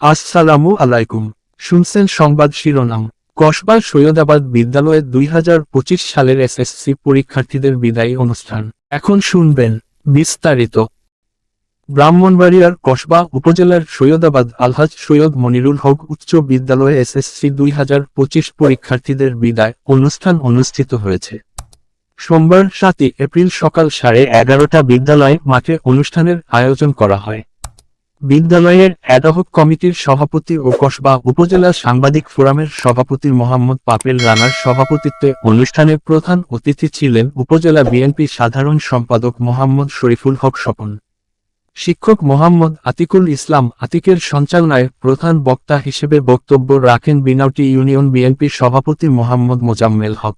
আসসালামু আলাইকুম। শুনছেন সংবাদ শিরোনাম। কসবা সৈয়দাবাদ বিদ্যালয়ে দুই সালের এসএসসি পরীক্ষার্থীদের বিদায়ী অনুষ্ঠান। এখন শুনবেন বিস্তারিত। ব্রাহ্মণবাড়িয়ার কসবা উপজেলার সৈয়দাবাদ আলহাজ সৈয়দ মনিরুল হক উচ্চ বিদ্যালয়ে এসএসসি দুই হাজার পঁচিশ পরীক্ষার্থীদের বিদায় অনুষ্ঠান অনুষ্ঠিত হয়েছে। সোমবার সাতই এপ্রিল সকাল সাড়ে এগারোটা বিদ্যালয় মাঠে অনুষ্ঠানের আয়োজন করা হয়। বিদ্যালয়ের অ্যাডহক কমিটির সভাপতি ও কসবা উপজেলা সাংবাদিক ফোরামের সভাপতি মোহাম্মদ পাপেল রানার সভাপতিত্বে অনুষ্ঠানে প্রধান অতিথি ছিলেন উপজেলা বিএনপি সাধারণ সম্পাদক মোহাম্মদ শরীফুল হক স্বপন। শিক্ষক মোহাম্মদ আতিকুল ইসলাম আতিকের সঞ্চালনায় প্রধান বক্তা হিসেবে বক্তব্য রাখেন বিনাউটি ইউনিয়ন বিএনপির সভাপতি মোহাম্মদ মোজাম্মেল হক।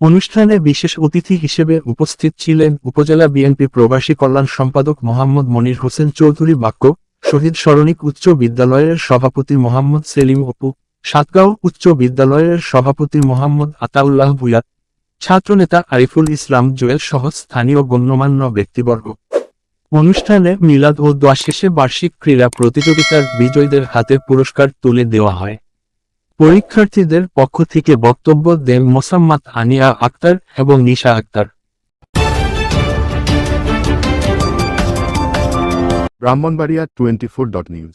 অনুষ্ঠানে বিশেষ অতিথি হিসেবে উপস্থিত ছিলেন উপজেলা বিএনপি প্রবাসী কল্যাণ সম্পাদক মোহাম্মদ মনির হোসেন চৌধুরী বাক্য, শহীদ সরণিক উচ্চ বিদ্যালয়ের সভাপতি মোহাম্মদ সেলিম অপু, সাতগাঁও উচ্চ বিদ্যালয়ের সভাপতি মোহাম্মদ আতাউল্লাহ ভুয়াত ছাত্রনেতা আরিফুল ইসলাম জুয়েল সহ স্থানীয় গণ্যমান্য ব্যক্তিবর্গ। অনুষ্ঠানে মিলাদ ও দোয়া শেষে বার্ষিক ক্রীড়া প্রতিযোগিতার বিজয়ীদের হাতে পুরস্কার তুলে দেওয়া হয়। পরীক্ষার্থীদের পক্ষ থেকে বক্তব্য দেন মোসাম্মাত আনিয়া আক্তার এবং Nisha Akter. Brahmanbaria twenty four dot news.